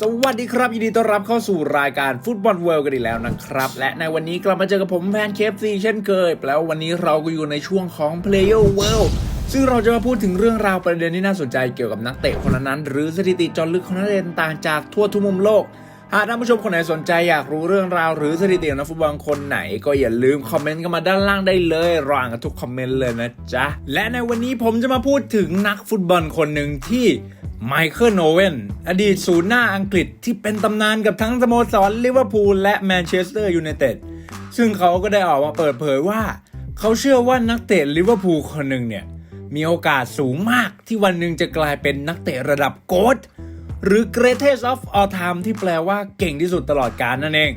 สวัสดีครับ ยินดีต้อนรับเข้าสู่รายการฟุตบอลเวิลด์กันอีกแล้วนะครับ และในวันนี้กลับมาเจอกับผมแฟนเคฟซีเช่นเคย แล้ววันนี้เราก็อยู่ในช่วงของ Player World ซึ่งเราจะมาพูดถึงเรื่องราวประเด็นที่น่าสนใจเกี่ยวกับนักเตะคนนั้น หรือสถิติจอลึกของนักเตะต่างจากทั่วทุกมุมโลก หากท่านผู้ชมคนไหนสนใจอยากรู้เรื่องราวหรือสถิติของนักฟุตบอลคนไหน ก็อย่าลืมคอมเมนต์กันมาด้านล่างได้เลยรออ่านกันทุกคอมเมนต์เลยนะจ๊ะและในวันนี้ผมจะมาพูดถึงนักฟุตบอลคนหนึ่งที่ ไมเคิลโอเวนอดีตศูนย์หน้าอังกฤษที่เป็นตำนานกับทั้งสโมสรลิเวอร์พูลและแมนเชสเตอร์ยูไนเต็ดซึ่งเขาก็ได้ออกมาเปิดเผยว่า เขาเชื่อว่านักเตะลิเวอร์พูลคนหนึ่งเนี่ย มีโอกาสสูงมากที่วันหนึ่งจะกลายเป็นนักเตะระดับโกดหรือ greatest of all time ที่แปลว่าเก่งที่สุดตลอดกาลนั่นเอง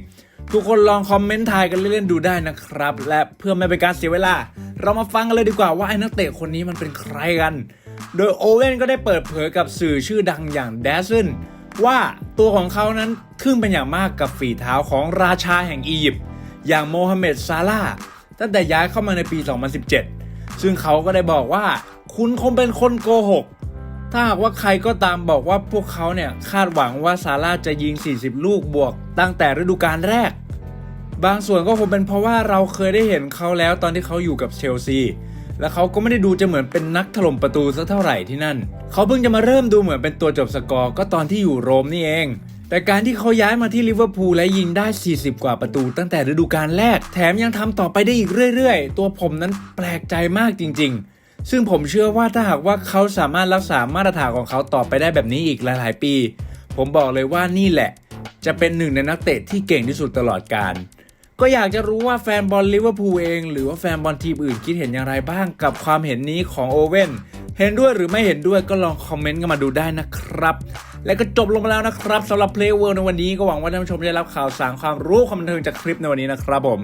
ทุกคนลองคอมเมนต์ทายกันเล่นๆดูได้นะครับ และเพื่อไม่เป็นการเสียเวลา เรามาฟังกันเลยดีกว่าว่าไอ้นักเตะคนนี้มันเป็นใครกัน โดยโอเว่นก็ได้เปิดเผยกับสื่อชื่อดังอย่างเดซ n นว่าตัวของเขานั้นทึ่งเป็นอย่างมากกับฝีเท้าของราชาแห่งอียิปต์อย่างโมฮัมเหม็ดซาลาตั้งแต่ย้ายเข้ามาในปี 2017 ซึ่งเขาก็ได้บอกว่า คุณคงเป็นคนโกหก ถ้าหากว่าใครก็ตามบอกว่าพวกเขาเนี่ยคาดหวังว่าซาร่าจะยิง 40 ลูกบวก ตั้งแต่ฤดูกาลแรก บางส่วนก็คงเป็นเพราะว่าเราเคยได้เห็นเขาแล้วตอนที่เขาอยู่กับเชลซี และเขาก็ไม่ได้ดูจะเหมือนเป็นนักถล่มประตูสักเท่าไหร่ที่นั่น เขาเพิ่งจะมาเริ่มดูเหมือนเป็นตัวจบสกอร์ก็ตอนที่อยู่โรมนี่เอง แต่การที่เขาย้ายมาที่ลิเวอร์พูลและยิงได้ 40 กว่าประตู ตั้งแต่ฤดูกาลแรก แถมยังทำต่อไปได้อีกเรื่อยๆ ตัวผมนั้นแปลกใจมากจริง ๆ ซึ่งผมเชื่อว่าถ้าหากว่าเขาสามารถรักษามาตรฐานของเขาต่อไปได้แบบนี้อีกหลายๆปี ผมบอกเลยว่านี่แหละ จะเป็นหนึ่งในนักเตะที่เก่งที่สุดตลอดกาล ก็อยากจะรู้ว่าแฟนบอลลิเวอร์พูลเอง หรือว่าแฟนบอลทีมอื่นคิดเห็นอย่างไรบ้างกับความเห็นนี้ของโอเว่นเห็นด้วยหรือไม่เห็นด้วยก็ลองคอมเมนต์กันมาดูได้นะครับ และก็จบลงไปแล้วนะครับสำหรับ Play World ในวันนี้ก็หวังว่าท่านผู้ชมได้รับข่าวสารความรู้ความบันเทิงจากคลิปในวันนี้นะครับผม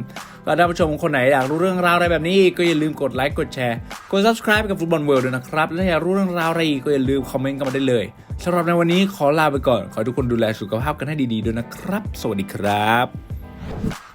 ก็ท่านผู้ชมคนไหนอยากรู้เรื่องราวอะไรแบบนี้ ก็อย่าลืมกดไลค์กดแชร์กด subscribe กับฟุตบอลเวิลด์ด้วยนะครับและถ้าอยากรู้เรื่องราวอะไรอีกก็อย่าลืมคอมเมนต์กันมาได้เลยสำหรับในวันนี้ขอลาไปก่อน ขอทุกคนดูแลสุขภาพกันให้ดีๆด้วยนะครับ สวัสดีครับ